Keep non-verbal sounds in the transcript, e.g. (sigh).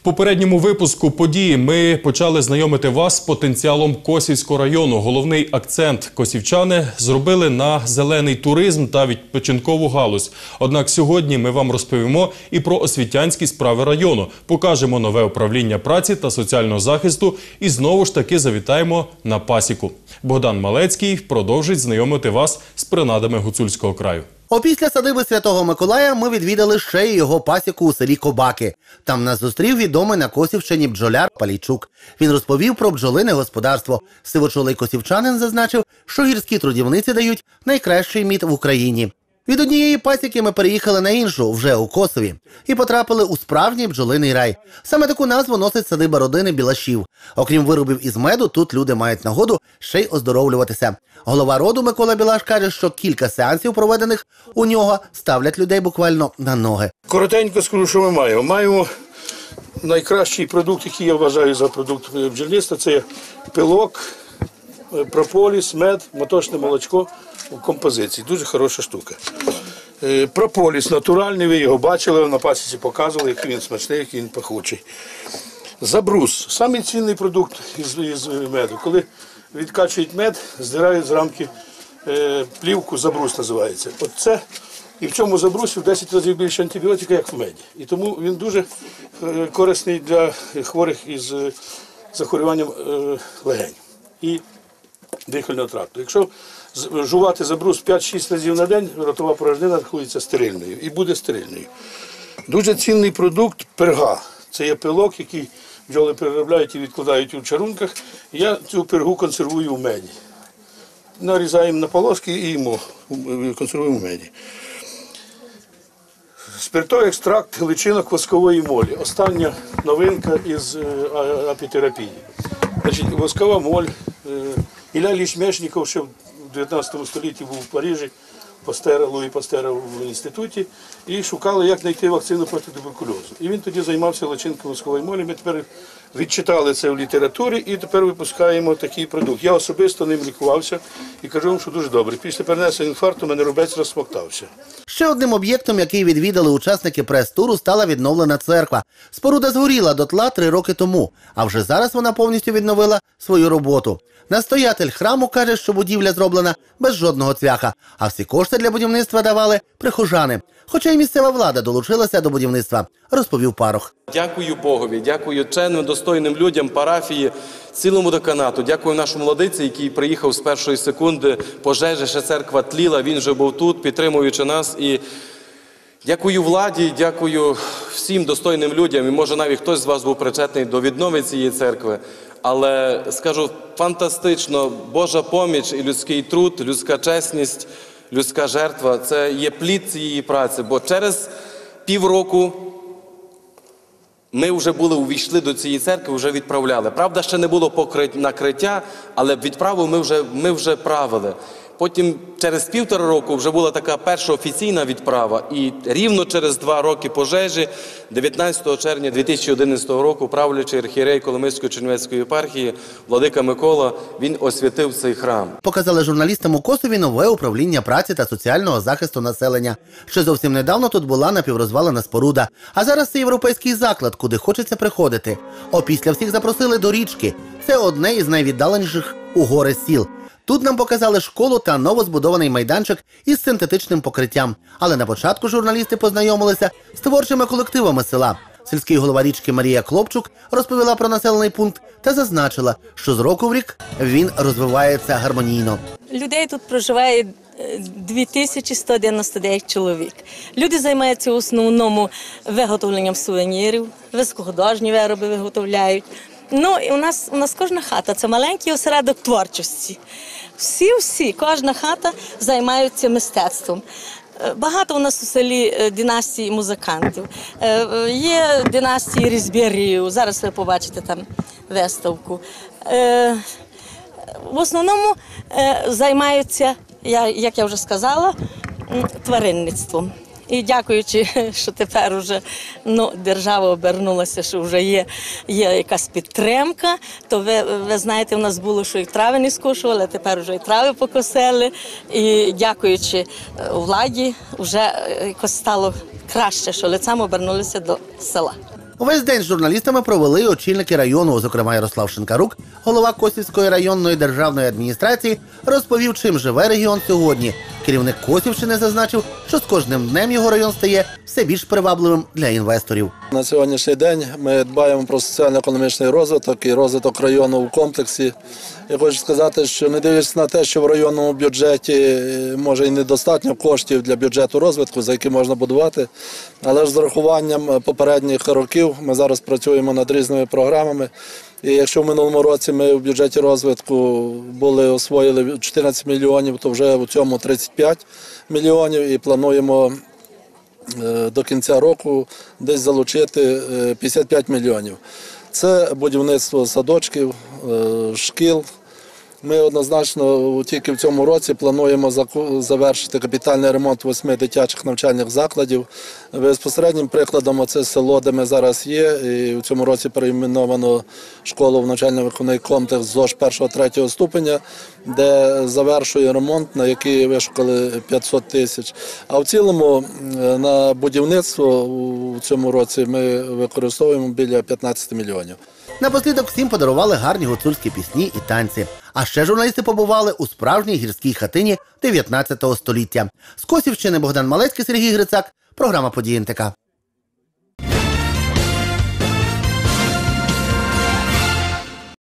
В попередньому випуску події ми почали знайомити вас з потенціалом Косівського району. Головний акцент косівчани зробили на зелений туризм та відпочинкову галузь. Однак сьогодні ми вам розповімо і про освітянські справи району, покажемо нове управління праці та соціального захисту і знову ж таки завітаємо на пасіку. Богдан Малецький продовжить знайомити вас з принадами гуцульського краю. Опісля садиби Святого Миколая ми відвідали ще й його пасіку у селі Кобаки. Там нас зустрів відомий на Косівщині бджоляр Палійчук. Він розповів про бджолине господарство. Сивочолий косівчанин зазначив, що гірські трудівниці дають найкращий мід в Україні. Від однієї пасіки ми переїхали на іншу, вже у Косові, і потрапили у справжній бджолиний рай. Саме таку назву носить садиба родини Білашів. Окрім виробів із меду, тут люди мають нагоду ще й оздоровлюватися. Голова роду Микола Білаш каже, що кілька сеансів, проведених у нього, ставлять людей буквально на ноги. Коротенько скажу, що ми маємо. Маємо найкращий продукт, який я вважаю за продукт бджільництва, це пилок, е, прополіс, мед, моточне молочко у композиції. Дуже хороша штука. Е, Прополіс натуральний, ви його бачили, на пасіці показували, який він смачний, який він пахучий. Забрус самий цінний продукт із, із меду. Коли відкачують мед, здирають з рамки е, плівку, забрус називається. От це і в цьому забрусі в 10 разів більше антибіотика, як в меді. І тому він дуже е, корисний для хворих із е, захворюванням е, легень і дихального тракту. Якщо жувати забрус 5-6 разів на день, ротова порожнина рахується стерильною і буде стерильною. Дуже цінний продукт перга. Це є пилок, який бджоли переробляють і відкладають у чарунках. Я цю пергу консервую в меді. Нарізаємо на полоски і їмо, е, консервуємо в меді. Спиртовий екстракт личинок воскової молі. Остання новинка із е, апітерапії. Значить, воскова моль. Ілля Лішмешніков ще в 19 столітті був в Парижі, Пастера, Луї Пастера в інституті, і шукали, як знайти вакцину проти туберкульозу. І він тоді займався личинкою воскової молі. Ми тепер відчитали це в літературі і тепер випускаємо такий продукт. Я особисто ним лікувався і кажу вам, що дуже добре. Після перенесення інфаркту мене рубець розсмоктався. Ще одним об'єктом, який відвідали учасники прес-туру, стала відновлена церква. Споруда згоріла дотла три роки тому, а вже зараз вона повністю відновила свою роботу. Настоятель храму каже, що будівля зроблена без жодного цвяха, а всі кошти для будівництва давали прихожани. Хоча й місцева влада долучилася до будівництва, розповів парох. Дякую Богові, дякую ченним, достойним людям, парафії, цілому деканату. Дякую нашому молодиці, який приїхав з першої секунди. Пожежа, ще церква тліла. Він вже був тут, підтримуючи нас. І дякую владі, дякую всім достойним людям. І може навіть хтось з вас був причетний до віднови цієї церкви. Але скажу фантастично, Божа поміч і людський труд, людська чесність, людська жертва це є плід цієї праці. Бо через півроку ми вже були увійшли до цієї церкви, вже відправляли. Правда, ще не було покрит... накриття, але відправу ми вже, ми вже правили. Потім через півтора року вже була така перша офіційна відправа, і рівно через два роки пожежі, 19 червня 2011 року, правлячий архієрей Коломийської Чернівецької єпархії, владика Микола, він освятив цей храм. Показали журналістам у Косові нове управління праці та соціального захисту населення. Ще зовсім недавно тут була напіврозвалена споруда. А зараз це європейський заклад, куди хочеться приходити. Опісля всіх запросили до річки. Це одне із найвіддаленіших у гори сіл. Тут нам показали школу та новозбудований майданчик із синтетичним покриттям. Але на початку журналісти познайомилися з творчими колективами села. Сільський голова річки Марія Клопчук розповіла про населений пункт та зазначила, що з року в рік він розвивається гармонійно. Людей тут проживає е, 2199 чоловік. Люди займаються в основному виготовленням сувенірів, високохудожні вироби виготовляють. Ну і у нас у нас кожна хата це маленький осередок творчості. Всі, всі, кожна хата займаються мистецтвом. Е, Багато у нас у селі е, династій музикантів. Е, Є династії різбірів. Зараз ви побачите там виставку. В основному займаються, як я вже сказала, тваринництвом. І дякуючи, (laughs) що тепер уже ну, держава обернулася, що вже є, є якась підтримка, то ви, ви знаєте, в нас було, що і трави не скушували, а тепер вже і трави покосили. І дякуючи е, владі, вже е, якось стало краще, що лицем обернулися до села. Увесь день з журналістами провели очільники району, зокрема Ярослав Шинкарук, голова Косівської районної державної адміністрації, розповів, чим живе регіон сьогодні. Керівник Косівщини зазначив, що з кожним днем його район стає все більш привабливим для інвесторів. На сьогоднішній день ми дбаємо про соціально-економічний розвиток і розвиток району в комплексі. Я хочу сказати, що не дивлячись на те, що в районному бюджеті е, може і недостатньо коштів для бюджету розвитку, за які можна будувати, але ж з урахуванням е, попередніх років ми зараз працюємо над різними програмами. І якщо в минулому році ми в бюджеті розвитку були освоїли 14 мільйонів, то вже у цьому 35 мільйонів і плануємо до кінця року десь залучити е, 55 мільйонів. Це будівництво садочків, е, шкіл. Ми однозначно тільки в цьому році плануємо завершити капітальний ремонт восьми дитячих навчальних закладів. Безпосереднім прикладом це село, де ми зараз є. І в цьому році перейменовано школу в навчально-виховний комплекс ЗОЖ 1-3 ступеня, де завершує ремонт, на який вишукали 500 тисяч. А в цілому е, на будівництво у цьому році ми використовуємо біля 15 мільйонів. Напослідок всім подарували гарні гуцульські пісні і танці. А ще журналісти побували у справжній гірській хатині 19 століття. З Косівщини Богдан Малецький, Сергій Грицак. Програма «Події НТК».